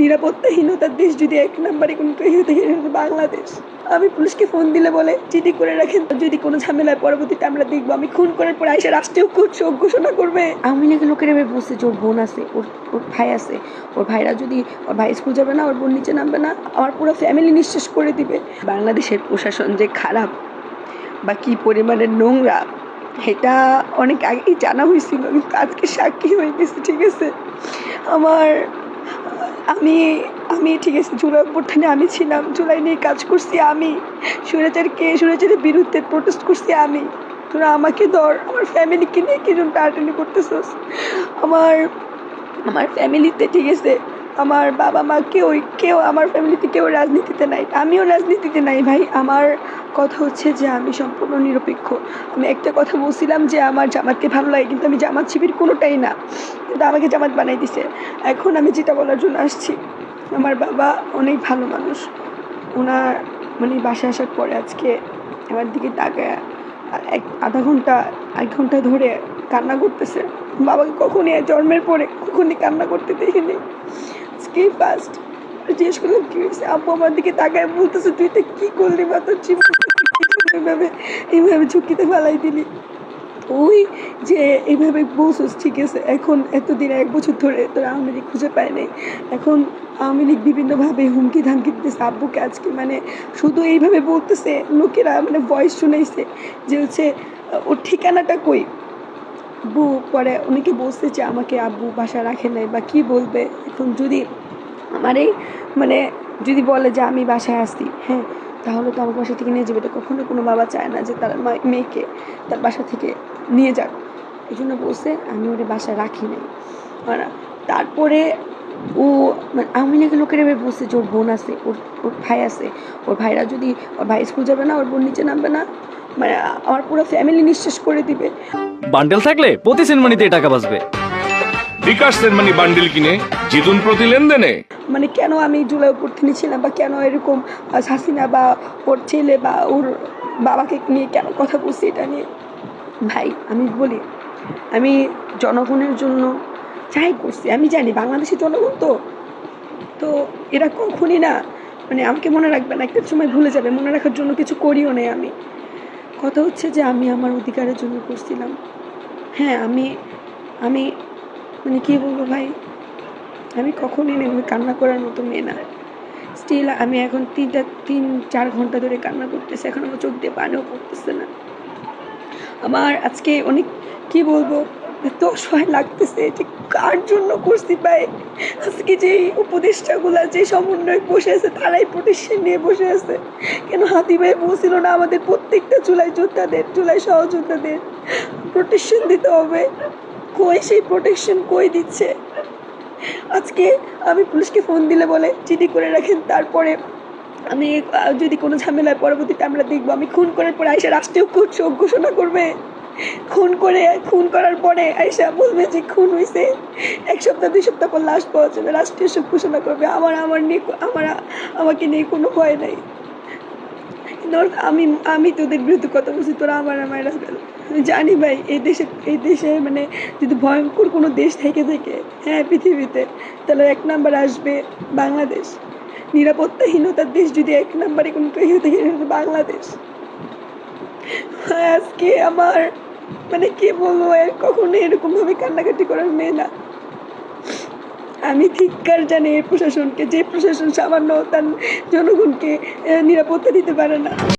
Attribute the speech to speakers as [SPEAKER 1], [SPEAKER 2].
[SPEAKER 1] নিরাপত্তাহীনতার দেশ যদি এক নম্বরে কোনো বাংলাদেশ। আমি পুলিশকে ফোন দিলে বলে চিঠি করে রাখেন। যদি কোনো ঝামেলায় পরবর্তীতে আমরা দেখব আমি খুন করার পর আইসা রাষ্ট্রীয় শোক ঘোষণা করবে।
[SPEAKER 2] আমি লীগের লোকের এবার বলছে যে ওর বোন আছে ওর ওর ভাই আছে। ওর ভাইরা যদি ওর ভাই স্কুল যাবে না ওর বোন নিচে নামবে না আমার পুরো ফ্যামিলি নিঃশেষ করে দিবে। বাংলাদেশের প্রশাসন যে খারাপ বা কী পরিমাণের নোংরা এটা অনেক আগেই জানা হয়েছিল। কিন্তু আজকে সাক্ষী হয়ে গেছে ঠিক আছে? আমার আমি আমি ঠিক আছে, জুলাই অভ্যর্থনে আমি ছিলাম, জুলাই নিয়ে কাজ করছি আমি। সুরেচারকে সুরাচারের বিরুদ্ধে প্রোটেস্ট করছি আমি। তোরা আমাকে ধর, আমার ফ্যামিলিকে নিয়ে কিরম জন্য টাটানি করতেছস? আমার আমার ফ্যামিলিতে ঠিক আছে আমার বাবা মা কেউ কেউ আমার ফ্যামিলিতে কেউ রাজনীতিতে নাই। আমিও রাজনীতিতে নাই ভাই। আমার কথা হচ্ছে যে আমি সম্পূর্ণ নিরপেক্ষ। আমি একটা কথা বলছিলাম যে আমার জামাতকে ভালো লাগে, কিন্তু আমি জামাত শিবির কোনোটাই না। কিন্তু আমাকে জামাত বানাই দিছে। এখন আমি যেটা বলার জন্য আসছি, আমার বাবা অনেক ভালো মানুষ। ওনার মানে বাসায় আসার পরে আজকে আমার দিকে তাকায় এক আধা ঘণ্টা এক ঘণ্টা ধরে কান্না করতেছে। বাবাকে কখনই জন্মের পরে কখনই কান্না করতে দেখিনি। আজকেই ফার্স্ট জিজ্ঞেস করলাম, কি হয়েছে? আব্বু আমার দিকে তাকায় বলতেছে, তুই তো কী করলি বা তোর জীবন? এইভাবে এইভাবে ঝুঁকিতে ফেলাই দিলি। ওই যে এইভাবে বলছিস, ঠিক আছে, এখন এতদিন এক বছর ধরে তোর আওয়ামী লীগ খুঁজে পায় নাই। এখন আওয়ামী লীগ বিভিন্নভাবে হুমকি ধামকি দিতেছে আব্বুকে আজকে। মানে শুধু এইভাবে বলতেছে, লোকেরা মানে ভয়েস শুনেছে যে হচ্ছে, ওর ঠিকানাটা কই? আব্বু পরে অনেকে বলছে যে আমাকে আব্বু বাসা রাখে নাই বা কি বলবে? এখন যদি আমার এই মানে যদি বলে যে আমি বাসায় আসি হ্যাঁ তাহলে তো আমাকে বাসা থেকে নিয়ে যাবে। এটা কখনো কোনো বাবা চায় না যে তার মেয়েকে তার বাসা থেকে নিয়ে যাক। এই জন্য বলছে, আমি ওরে বাসায় রাখি নাই। তারপরে ও মানে আওয়ামী লীগের লোকেরা এবার বলছে যে ওর বোন আছে ওর ওর ভাই আছে ওর ভাইরা যদি ওর ভাই স্কুল যাবে না ওর বোন নিচে নামবে না মানে আমার পুরো ফ্যামিলি নিঃশেষ করে দিবে।
[SPEAKER 3] বান্ডেল থাকলে প্রতি সেনমানিতে টাকা বাঁচবে।
[SPEAKER 4] বিকাশ সেনমানি বান্ডিল কিনে জিতুন প্রতি লেনদেনে।
[SPEAKER 1] মানে কেন আমি জুলাই উপর্থিনী ছিলাম বা কেন এরকম হাসিনা বা ওর ছেলে বা ওর বাবাকে নিয়ে কেন কথা বলছি এটা নিয়ে? ভাই আমি বলি আমি জনগণের জন্য যাই করছি, আমি জানি বাংলাদেশের জনগণ তো। তো এরা কখনই না মানে আমাকে মনে রাখবে না, একটা সময় ভুলে যাবে, মনে রাখার জন্য কিছু করিও নেই আমি। কথা হচ্ছে যে আমি আমার অধিকারের জন্য করছিলাম। হ্যাঁ আমি আমি মানে কী বলব ভাই? আমি কখনই নেই কান্না করার মতো মেয়ে না। স্টিল আমি এখন তিনটা, তিন, চার ঘণ্টা ধরে কান্না করতেছি, এখন আমার চোখ দিয়ে পানিও পড়তেছে না। আমার আজকে অনেক, কি বলব এত অসহায় লাগতেছে যে কার জন্য করছি ভাই আজকে যে উপদেষ্টাগুলা যে সমন্বয় বসে আছে, তারাই প্রোটেকশন নিয়ে বসে আছে। কেন হাতি ভাই বলছিল না আমাদের প্রত্যেকটা চুলাই যোদ্ধাদের চুলাই সহযোদ্ধাদের প্রোটেকশন দিতে হবে? কই সেই প্রোটেকশন কই দিচ্ছে? আজকে আমি পুলিশকে ফোন দিলে বলে, চিঠি করে রাখেন, তারপরে আমি যদি কোনো ঝামেলায় পরবর্তীতে আমরা দেখব, আমি খুন করার পরে আয়সা রাষ্ট্রীয় খুব শোক ঘোষণা করবে। খুন করে, খুন করার পরে আয়সা বলবে যে খুন হয়েছে এক সপ্তাহ, দুই সপ্তাহ পর লাশ পাওয়া যাবে, রাষ্ট্রীয় শোক ঘোষণা করবে। আমার আমার নিয়ে আমার, আমাকে নিয়ে কোনো ভয় নাই। ওর- আমি আমি তোদের বিরুদ্ধে কথা বলছি, তোরা আমার আমার আমি জানি ভাই, এই দেশে এই দেশে মানে যদি ভয়ঙ্কর কোনো দেশ থেকে থেকে হ্যাঁ পৃথিবীতে, তাহলে এক নাম্বার আসবে বাংলাদেশ। নিরাপত্তাহীনতার দেশ যদি এক নাম্বারে কোনো কেউ থাকে বাংলাদেশ। আজকে আমার মানে কি বলব কখনো এরকম ভাবে কান্নাকাটি করার মেয়ে না। আমি ধিক্কার জানি এই প্রশাসনকে যে প্রশাসন সামান্য তার জনগণকে নিরাপত্তা দিতে পারে না।